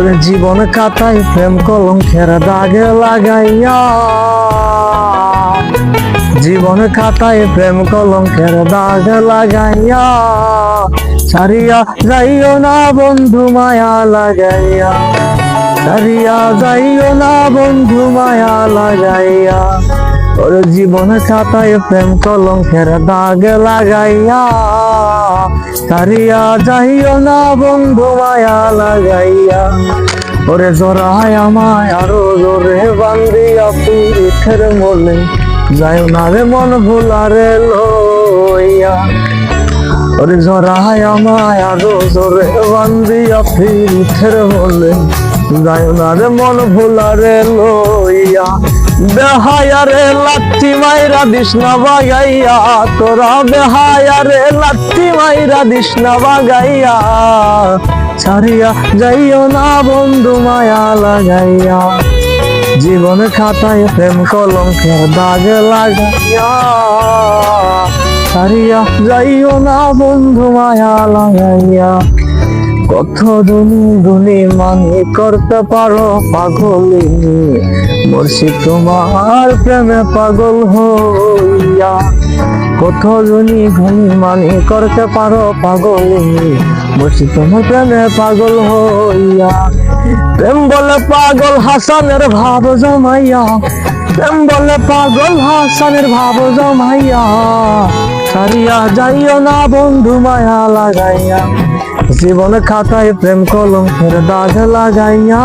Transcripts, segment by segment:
ওর জীবন খাতায় প্রেম কলঙ্কের দাগে লাগাইয়া। জীবন খাতায় প্রেম কলঙ্কের দাগ লাগাইয়া। ছাড়িয়া যাইও না বন্ধু মায়া লাগাইয়া। ছাড়িয়া যাইও না বন্ধু মায়া লাগাইয়া। ওর জীবন খাতায় প্রেম কলঙ্কের দাগ লাগাইয়া। ছাড়িয়া যাইও না বন্ধু মায়া লাগাইয়া। ওরে জোড়ায় আমায় আরও জোরে বান্দিয়া পুরুষের মনে। যাইও না রে মন ভুলারে লইয়া। ওরে জোড়ায় আমায় আরও জোরে বান্দিয়া পুরুষের মনে। যায় না রে মন ভুলারে লইয়া, বেহায়া রে লাচ্ছি মাইরা দিস না বাগাইয়া, তোরা বেহায়া রে লাচ্ছি মাইরা দিস না বাগাইয়া, ছাড়িয়া যাইও না বন্ধু মায়া লাগাইয়া। জীবন খাতায় প্রেম কলঙ্কের দাগ লাগাইয়া, ছাড়িয়া যাইও না বন্ধু মায়া লাগাইয়া। কত দুনি দুনি মানে করতে পারো পাগলি মর্ষি তোমার প্রেমে পাগল হইয়া। কত জনি ঘুমি মানি করতে পারো পাগলি মর্ষি তোমার প্রেমে পাগল হইয়া। প্রেম বলে পাগল হাসানের ভাব জমাইয়া। প্রেম বলে পাগল হাসানের ভাব জমাইয়া। সারিয়া যাইও না বন্ধু মায়া লাগাইয়া। জীবন খাতায় প্রেম কলঙ্কের দাগ লাগাইয়া।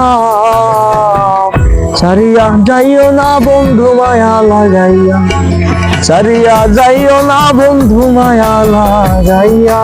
সারিয়া যাইও না বন্ধু মায়া লাগাইয়া। সারিয়া যাইও না বন্ধু মায়া লাগাইয়া।